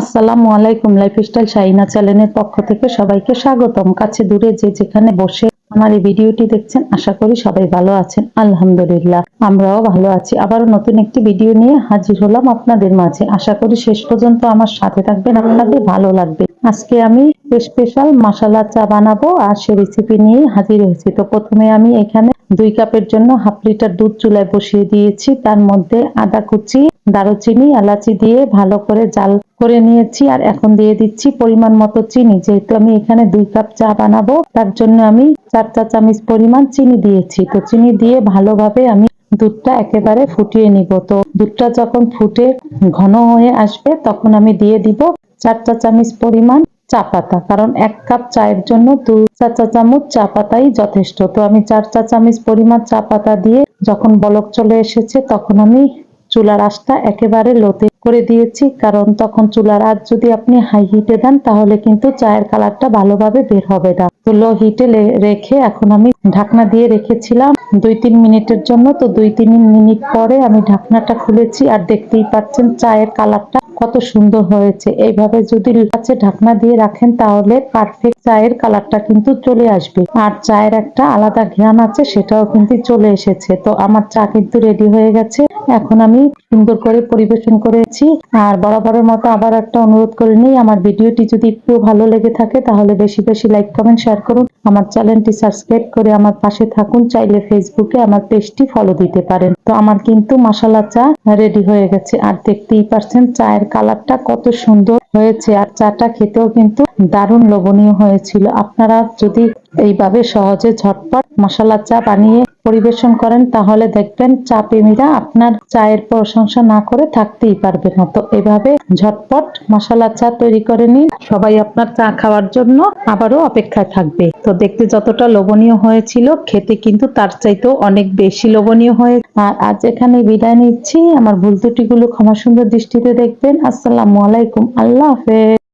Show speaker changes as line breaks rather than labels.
আসসালামু আলাইকুম লাইফস্টাইল শাহিনা চ্যানেলের পক্ষ থেকে সবাইকে স্বাগতম। কাছে দূরে যে যেখানে বসে আমার এই ভিডিওটি দেখছেন, আশা করি সবাই ভালো আছেন। আলহামদুলিল্লাহ, আমরাও ভালো আছি। আবারও নতুন একটি ভিডিও নিয়ে হাজির হলাম আপনাদের মাঝে। আশা করি শেষ পর্যন্ত আমার সাথে থাকবেন, আপনাদের ভালো লাগবে। আজকে আমি স্পেশাল মশলা চা বানাবো আর সে রেসিপি নিয়ে হাজির হয়েছি। তো প্রথমে আমি এখানে দুই কাপের জন্য হাফ লিটার দুধ চুলায় বসিয়ে দিয়েছি। তার মধ্যে আদা কুচি, দারুচিনি, এলাচি দিয়ে ভালো করে জাল করে নিয়েছি আর এখন দিয়ে দিচ্ছি পরিমাণ মতো চিনি। যেহেতু আমি এখানে দুই কাপ চা বানাবো, তার জন্য আমি চার চা চামচ পরিমাণ চিনি দিয়েছি। তো চিনি দিয়ে ভালোভাবে আমি দুধটা একেবারে ফুটিয়ে নিব। তো দুধটা যখন ফুটে ঘন হয়ে আসবে, তখন আমি দিয়ে দিব চার চা চামচ পরিমাণ চা পাতা। কারণ এক কাপ চায়ের জন্য দু চা চা চামচ চা পাতাই যথেষ্ট। তো আমি চার চা চামচ পরিমাণ চা পাতা দিয়ে যখন বলক চলে এসেছে, তখন আমি চুলার আঁচটা একেবারে লোতে করে দিয়েছি, কারণ তখন চুলার আঁচ যদি আপনি হাই হিটে দেন, তাহলে কিন্তু চায়ের কালারটা ভালোভাবে বের হবে না। তো লো হিটে রেখে এখন আমি ঢাকনা দিয়ে রেখেছিলাম দুই তিন মিনিটের জন্য। তো দুই তিন মিনিট পরে আমি ঢাকনাটা খুলেছি, আর দেখতেই পাচ্ছেন চায়ের কালারটা কত সুন্দর হয়েছে। এইভাবে যদি কাছে ঢাকনা দিয়ে রাখেন, তাহলে পারফেক্ট চায়ের কালারটা কিন্তু চলে আসবে। আর চায়ের একটা আলাদা ঘ্রাণ আছে, সেটাও কিন্তু চলে এসেছে। তো আমার চা কিন্তু রেডি হয়ে গেছে। এখন আমি সুন্দর করে পরিবেশন করেছি। আর বরাবরের মতো আবার একটা অনুরোধ করে নিই, আমার ভিডিওটি যদি একটু ভালো লেগে থাকে, তাহলে বেশি বেশি লাইক কমেন্ট শেয়ার করুন। আমার চ্যানেলটি সাবস্ক্রাইব করে আমার পাশে থাকুন, চাইলে ফেসবুকে আমার পেজটি ফলো দিতে পারেন। তো আমার কিন্তু মশালা চা রেডি হয়ে গেছে। আর দেখতেই পারছেন চায়ের কালারটা কত সুন্দর হয়েছে। আর চাটা খেতেও কিন্তু দারুণ লোভনীয় হয়েছিল। আপনারা যদি এইভাবে সহজে ঝটপট মশলা চা বানিয়ে পরিবেশন করেন, তাহলে দেখবেন চা প্রেমীরা আপনার চায়ের প্রশংসা না করে থাকতেই পারবে না। তো এভাবে ঝটপট মশলা চা তৈরি করে নিন। সবাই আপনার চা খাওয়ার জন্য আবারও অপেক্ষায় থাকবে। তো দেখতে যতটা লোভনীয় হয়েছিল, খেতে কিন্তু তার চাইতেও অনেক বেশি লোভনীয় হয়ে আর আজ এখানে বিদায় নিচ্ছি। আমার ভুল ত্রুটিগুলো ক্ষমা সুন্দর দৃষ্টিতে দেখবেন। আসসালামু আলাইকুম। আল্লাহ হাফেজ।